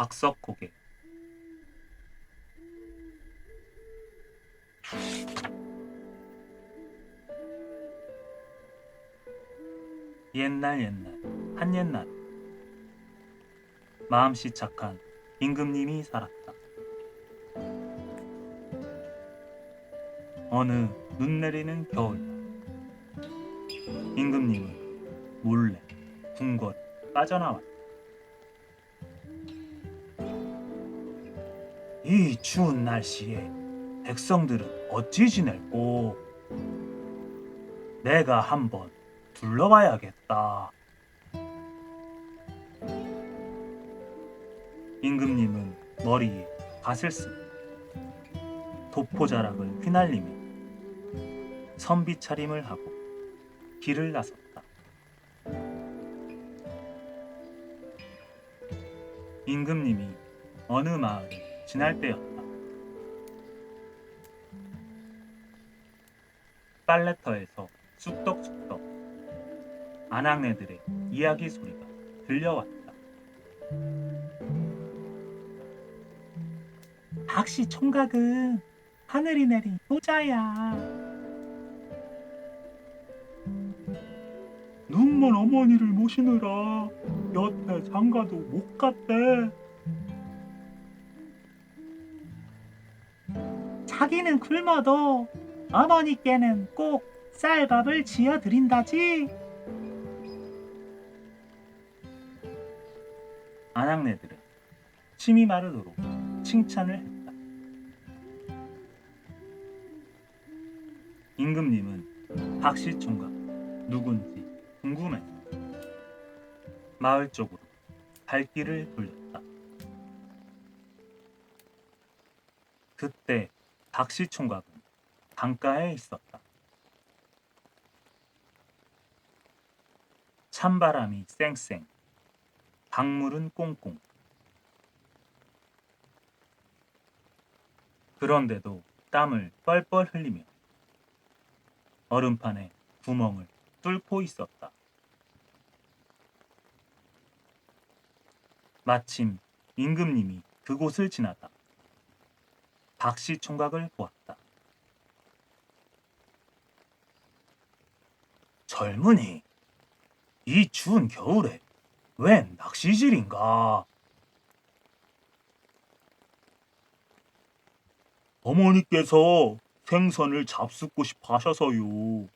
박석 고개 옛날 옛날 한 옛날 마음씨 착한 임금님이 살았다. 어느 눈 내리는 겨울 임금님은 몰래 궁궐 빠져나왔다. 이 추운 날씨에 백성들은 어찌 지낼꼬? 내가 한번 둘러봐야겠다. 임금님은 머리에 갓을 쓰고 도포자락을 휘날리며 선비 차림을 하고 길을 나섰다. 임금님이 어느 마을을 지날 때였다. 빨래터에서 쑥덕쑥덕 아낙네들의 이야기 소리가 들려왔다. 박씨 총각은 하늘이 내린 효자야. 눈먼 어머니를 모시느라 여태 장가도 못 갔대. 자기는 굶어도 어머니께는 꼭 쌀밥을 지어 드린다지. 아낙네들은 침이 마르도록 칭찬을 했다. 임금님은 박씨 총각 누군지 궁금했다. 마을 쪽으로 발길을 돌렸다. 그때 박씨 총각은 강가에 있었다. 찬바람이 쌩쌩, 강물은 꽁꽁. 그런데도 땀을 뻘뻘 흘리며 얼음판에 구멍을 뚫고 있었다. 마침 임금님이 그곳을 지나다 박씨 총각을 보았다. 젊은이, 이 추운 겨울에 웬 낚시질인가? 어머니께서 생선을 잡수고 싶어 하셔서요.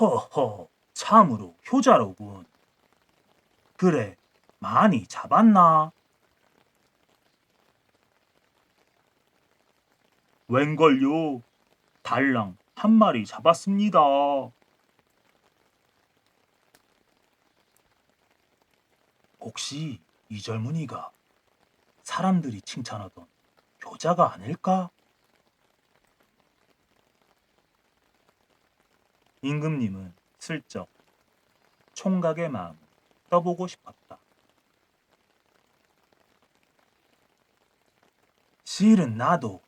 허허, 참으로 효자로군. 그래, 많이 잡았나? 웬걸요? 달랑 한 마리 잡았습니다. 혹시 이 젊은이가 사람들이 칭찬하던 효자가 아닐까? 임금님은 슬쩍 총각의 마음을 떠보고 싶었다. 실은 나도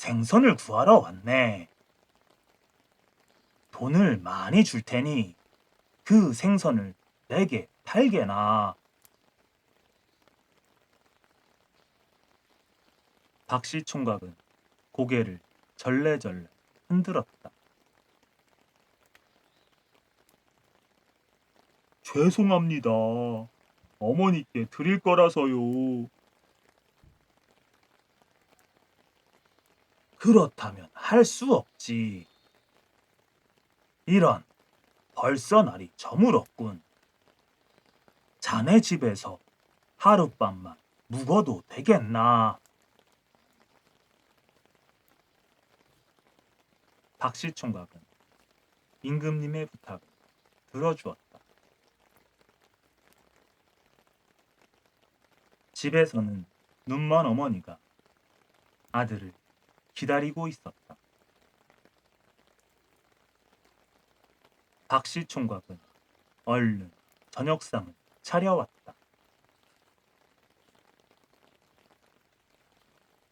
생선을 구하러 왔네. 돈을 많이 줄 테니 그 생선을 내게 팔게나. 박씨 총각은 고개를 절레절레 흔들었다. 죄송합니다. 어머니께 드릴 거라서요. 그렇다면 할 수 없지. 이런 벌써 날이 저물었군. 자네 집에서 하룻밤만 묵어도 되겠나? 박씨 총각은 임금님의 부탁을 들어주었다. 집에서는 눈먼 어머니가 아들을 기다리고 있었다. 박씨 총각은 얼른 저녁상을 차려왔다.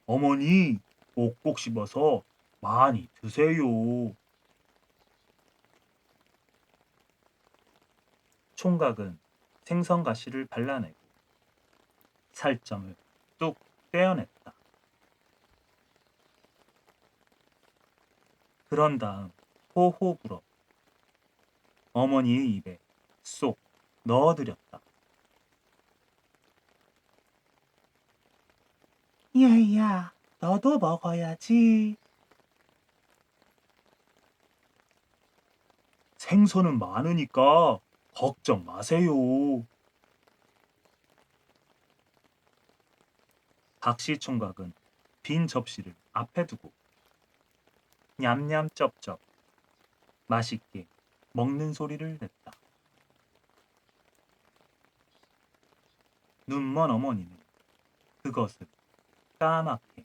어머니, 꼭꼭 씹어서 많이 드세요. 총각은 생선 가시를 발라내고 살점을 뚝 떼어냈다. 그런 다음 호호 불어 어머니의 입에 쏙 넣어드렸다. 야야, 너도 먹어야지. 생선은 많으니까 걱정 마세요. 박씨 총각은 빈 접시를 앞에 두고 냠냠 쩝쩝 맛있게 먹는 소리를 냈다. 눈먼 어머니는 그것을 까맣게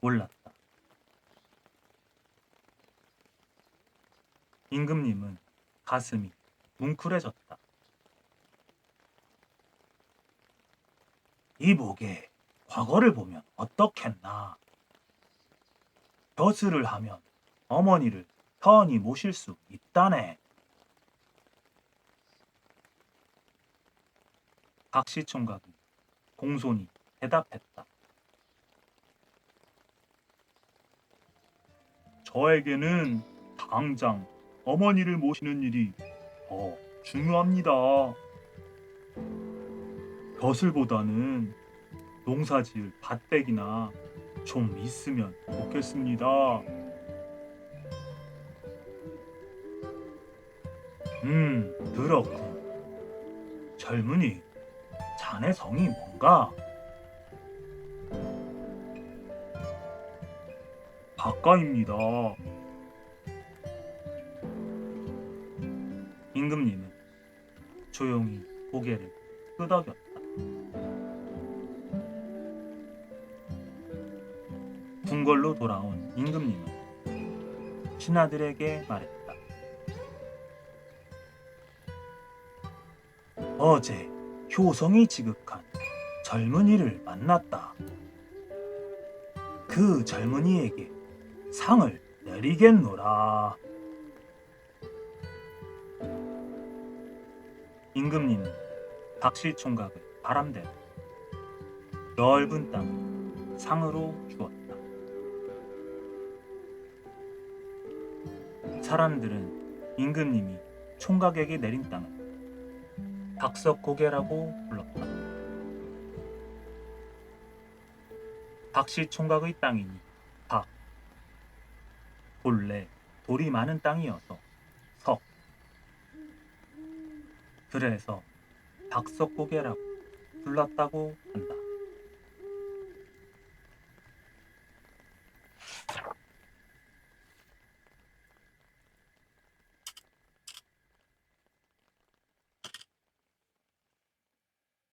몰랐다. 임금님은 가슴이 뭉클해졌다. 이복에 과거를 보면 어떻겠나. 벼슬을 하면 어머니를 편히 모실 수 있다네. 박씨 총각은 공손히 대답했다. 저에게는 당장 어머니를 모시는 일이 더 중요합니다. 벼슬보다는 농사지을 밭백이나 좀 있으면 좋겠습니다. 음, 그렇군. 젊은이, 자네 성이 뭔가? 가까입니다. 임금님은 조용히 고개를 끄덕였다. 궁궐로 돌아온 임금님은 신하들에게 말했다. 어제 효성이 지극한 젊은이를 만났다. 그 젊은이에게 상을 내리겠노라. 임금님은 박씨 총각을 바람대고 넓은 땅을 상으로 주었다. 사람들은 임금님이 총각에게 내린 땅을 박석고개라고 불렀다. 박씨 총각의 땅이니 박. 본래 돌이 많은 땅이어서 석. 그래서 박석고개라고 불렀다고 한다.